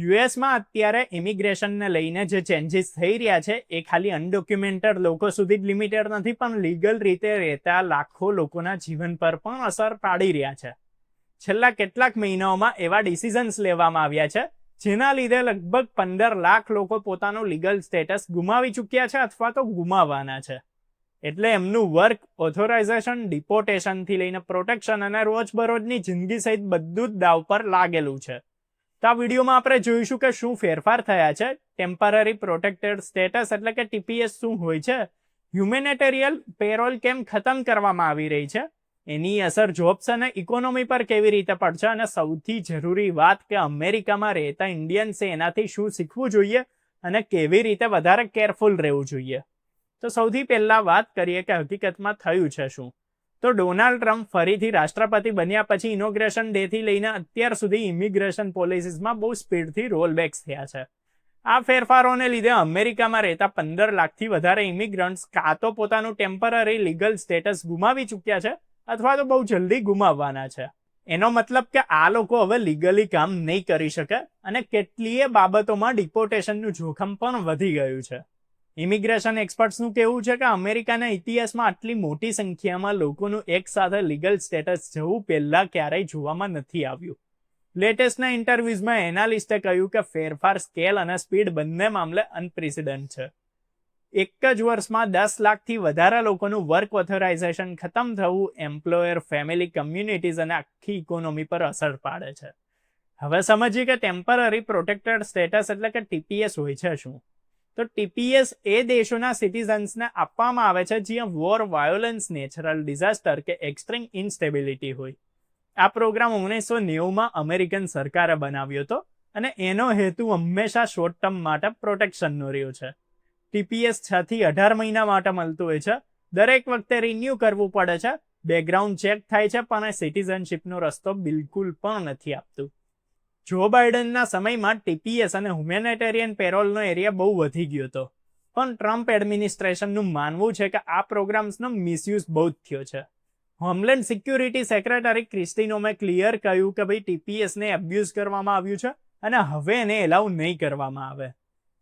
યુએસમાં અત્યારે ઇમિગ્રેશનને લઈને જે ચેન્જીસ થઈ રહ્યા છે, એ ખાલી અનડોક્યુમેન્ટેડ લોકો સુધી જ લિમિટેડ નથી, પણ લીગલ રીતે રહેતા લાખો લોકોના જીવન પર પણ અસર પાડી રહ્યા છે. છેલ્લા કેટલાક મહિનાઓમાં એવા ડિસિઝન્સ લેવામાં આવ્યા છે, જેના લીધે લગભગ પંદર લાખ લોકો પોતાનું લીગલ સ્ટેટસ ગુમાવી ચૂક્યા છે અથવા તો ગુમાવવાના છે. એટલે એમનું વર્ક ઓથોરાઇઝેશન ડિપોટેશનથી લઈને પ્રોટેક્શન અને રોજબરોજની જિંદગી સહિત બધું જ દાવ પર લાગેલું છે. તો આ વિડીયોમાં આપણે જોઈશું કે શું ફેરફાર થયા છે. ટેમ્પરરી પ્રોટેક્ટેડ સ્ટેટસ એટલે કે ટીપીએસ શું હોય છે? હ્યુમેનેટેરિયલ પેરોલ કેમ ખતમ કરવામાં આવી રહી છે? એની અસર જોબ્સ અને ઇકોનોમી પર કેવી રીતે પડશે? અને સૌથી જરૂરી વાત કે અમેરિકામાં રહેતા ઇન્ડિયન્સે એનાથી શું શીખવું જોઈએ? અને કેવી રીતે વધારે કેરફુલ રહેવું જોઈએ? તો સૌથી પહેલાં વાત કરીએ કે હકીકતમાં થયું છે શું? તો ડોનાલ્ડ ટ્રમ્પ ફરીથી રાષ્ટ્રપતિ બન્યા પછી ઇનોગ્રેશન ડેથી લઈને અત્યાર સુધી ઇમિગ્રેશન પોલિસીસમાં બહુ સ્પીડથી રોલબેક્સ થયા છે. આ ફેરફારોને લીધે અમેરિકામાં રહેતા પંદર લાખથી વધારે ઇમિગ્રન્ટ્સ કાં તો પોતાનું ટેમ્પરરી લીગલ સ્ટેટસ ગુમાવી ચૂક્યા છે અથવા તો બહુ જલ્દી ગુમાવવાના છે. એનો મતલબ કે આ લોકો હવે લીગલી કામ નહીં કરી શકે અને કેટલીય બાબતોમાં ડિપોર્ટેશનનું જોખમ પણ વધી ગયું છે. ઇમિગ્રેશન એક્સપર્ટ્સનું કહેવું છે કે અમેરિકાના ઇતિહાસમાં આટલી મોટી સંખ્યામાં લોકોનું એકસાથે લીગલ સ્ટેટસ જવું પહેલાં ક્યારેય જોવામાં નથી આવ્યું. લેટેસ્ટના ઇન્ટરવ્યુઝમાં એનાલિસ્ટે કહ્યું કે ફેરફાર સ્કેલ અને સ્પીડ બંને મામલે અનપ્રેસિડન્ટ છે. એક જ વર્ષમાં દસ લાખથી વધારે લોકોનું વર્ક ઓથોરાઇઝેશન ખતમ થવું એમ્પ્લોયર ફેમિલી કમ્યુનિટીઝ અને આખી ઇકોનોમી પર અસર પાડે છે. હવે સમજીએ કે ટેમ્પરરી પ્રોટેક્ટેડ સ્ટેટસ એટલે કે ટીપીએસ હોય છે શું? તો ટીપીએસ એ દેશોના સિટીઝન્સને આપવામાં આવે છે જ્યાં વોર વાયોલન્સ નેચરલ ડિઝાસ્ટર કે એક્સ્ટ્રીમ ઇન્સ્ટેબિલિટી હોય. આ પ્રોગ્રામ ઓગણીસો નેવુંમાં અમેરિકન સરકારે બનાવ્યો હતો અને એનો હેતુ હંમેશા શોર્ટ ટર્મ માટે પ્રોટેક્શનનો રહ્યો છે. ટીપીએસ છ થી અઢાર મહિના માટે મળતું હોય છે. દરેક વખતે રિન્યુ કરવું પડે છે. બેકગ્રાઉન્ડ ચેક થાય છે પણ સિટીઝનશીપનો રસ્તો બિલકુલ પણ નથી આપતું. જો બાઇડનના સમયમાં ટીપીએસ અને હ્યુમેનિટેરિયન પેરોલનો એરિયા બહુ વધી ગયો હતો. પણ ટ્રમ્પ એડમિનિસ્ટ્રેશનનું માનવું છે કે આ પ્રોગ્રામ્સનો મિસયુઝ બહુ જ થયો છે. હોમલેન્ડ સિક્યુરિટી સેક્રેટરી ક્રિસ્ટિનોમે ક્લિયર કહ્યું કે ભાઈ ટીપીએસને એબ્યુઝ કરવામાં આવ્યું છે અને હવે એને એલાઉ નહીં કરવામાં આવે.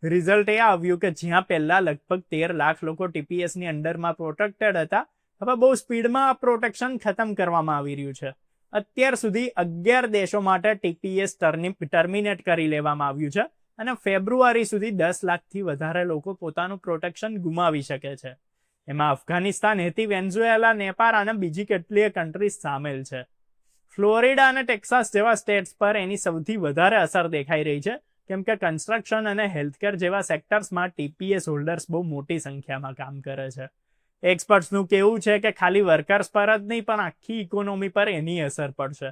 રિઝલ્ટ એ આવ્યું કે જ્યાં પહેલા લગભગ તેર લાખ લોકો ટીપીએસની અંડરમાં પ્રોટેક્ટેડ હતા, હવે બહુ સ્પીડમાં આ પ્રોટેક્શન ખતમ કરવામાં આવી રહ્યું છે. અત્યાર સુધી અગિયાર દેશો માટે ટીપીએસ ટર્મિનેટ કરી લેવામાં આવ્યું છે અને ફેબ્રુઆરી સુધી દસ લાખથી વધારે લોકો પોતાનું પ્રોટેક્શન ગુમાવી શકે છે. એમાં અફઘાનિસ્તાન હેતી, વેન્ઝુએલા, નેપાળ અને બીજી કેટલીય કન્ટ્રીઝ સામેલ છે. ફ્લોરિડા અને ટેક્સાસ જેવા સ્ટેટ્સ પર એની સૌથી વધારે અસર દેખાઈ રહી છે, કેમ કે કન્સ્ટ્રક્શન અને હેલ્થકેર જેવા સેક્ટર્સમાં ટીપીએસ હોલ્ડર્સ બહુ મોટી સંખ્યામાં કામ કરે છે. એક્સપર્ટ્સનું કેવું છે કે ખાલી વર્કર્સ પર જ નહીં, પણ આખી ઇકોનોમી પર એની અસર પડશે.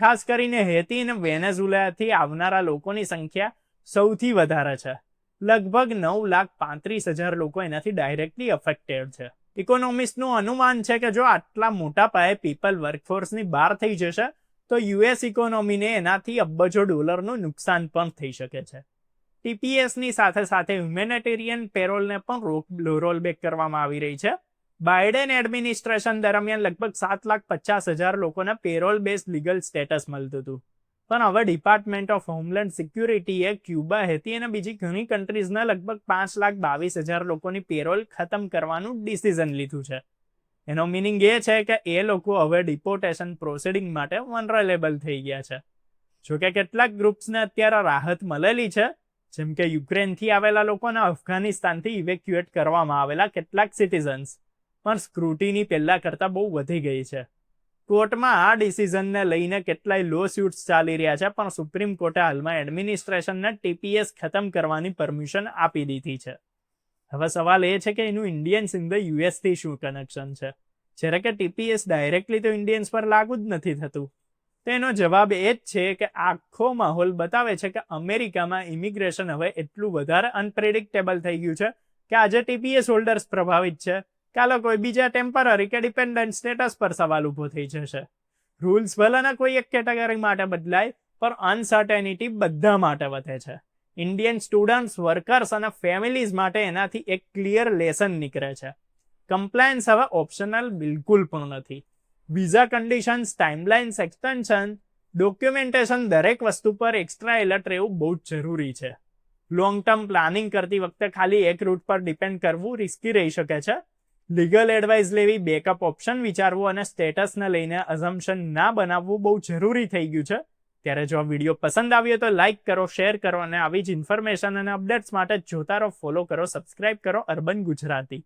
ખાસ કરીને હેતી અને વેનેઝુલાથી આવનારા લોકોની સંખ્યા સૌથી વધારે છે. લગભગ નવ લાખ પાંત્રીસ હજાર લોકો એનાથી ડાયરેક્ટલી અફેક્ટેડ છે. ઇકોનોમિસ્ટનું અનુમાન છે કે જો આટલા મોટા પાયે પીપલ વર્કફોર્સની બહાર થઈ જશે, તો યુએસ ઇકોનોમીને એનાથી અબજો ડોલરનું નુકસાન પણ થઈ શકે છે. ટીપીએસની સાથે સાથે હ્યુમેનિટેરિયન પેરોલને પણ રોલબેક કરવામાં આવી રહી છે. બાઇડેન એડમિનિસ્ટ્રેશન દરમિયાન લગભગ સાત લાખ પચાસ હજાર લોકોને પેરોલ બેઝ લીગલ સ્ટેટસ મળતું હતું. પણ હવે ડિપાર્ટમેન્ટ ઓફ હોમલેન્ડ સિક્યુરિટીએ ક્યુબા હેતી અને બીજી ઘણી કન્ટ્રીઝના લગભગ પાંચ લાખ બાવીસ હજાર લોકોની પેરોલ ખતમ કરવાનું ડિસિઝન લીધું છે. એનો મિનિંગ એ છે કે એ લોકો હવે ડિપોર્ટેશન પ્રોસિડિંગ માટે વનરેલેબલ થઈ ગયા છે. જોકે કેટલાક ગ્રુપ્સને અત્યારે રાહત મળેલી છે જેમ કે યુક્રેનથી આવેલા લોકોને અફઘાનિસ્તાનથી ઇવેક્યુએટ કરવામાં આવેલા કેટલાક સિટીઝન્સ પણ સ્ક્રુટીની પહેલાં કરતાં બહુ વધી ગઈ છે. કોર્ટમાં આ ડિસિઝનને લઈને કેટલાય લો સ્યુટ્સ ચાલી રહ્યા છે, પણ સુપ્રીમ કોર્ટે હાલમાં એડમિનિસ્ટ્રેશનને ટીપીએસ ખતમ કરવાની પરમિશન આપી દીધી છે. હવે સવાલ એ છે કે એનું ઇન્ડિયન્સ ઇન ધ યુએસથી શું કનેક્શન છે? જ્યારે કે ટીપીએસ ડાયરેક્ટલી તો ઇન્ડિયન્સ પર લાગુ જ નથી થતું. તેનો જવાબ એ જ છે કે આખો માહોલ બતાવે છે કે અમેરિકામાં ઇમિગ્રેશન હવે એટલું વધારે અનપ્રેડિક્ટેબલ થઈ ગયું છે કે આજે ટીપીએસ હોલ્ડર્સ પ્રભાવિત છે. કાલે કોઈ બીજા ટેમ્પરરી કે ડિપેન્ડન્ટ સ્ટેટસ પર સવાલ ઊભો થઈ જશે. રૂલ્સ ભલેના કોઈ એક કેટેગરી માટે બદલાય, પણ અનસર્ટેનિટી બધા માટે વધે છે. ઇન્ડિયન સ્ટુડન્ટ્સ વર્કર્સ અને ફેમિલીઝ માટે એનાથી એક ક્લિયર લેસન નીકળે છે. કમ્પ્લાયન્સ હવે ઓપ્શનલ બિલકુલ પણ નથી. Visa conditions timelines extension documentation દરેક વસ્તુ પર એક્સ્ટ્રા એલર્ટ રહેવું બહુ જ જરૂરી છે. લોંગ ટર્મ પ્લાનિંગ કરતી વખતે ખાલી એક રૂટ પર ડિપેન્ડ કરવું રિસ્કી રહી શકે છે. લીગલ એડવાઇસ લેવી બેકઅપ ઓપ્શન વિચારવું અને સ્ટેટસને લઈને અઝમ્પશન ના બનાવવું બહુ જરૂરી થઈ ગયું છે. ત્યારે જો આ વીડિયો પસંદ આવ્યો તો લાઇક કરો શેર કરો અને આવી જ ઇન્ફોર્મેશન અને અપડેટ્સ માટે જોતા રહો ફોલો કરો સબસ્ક્રાઇબ કરો, અર્બન ગુજરાતી.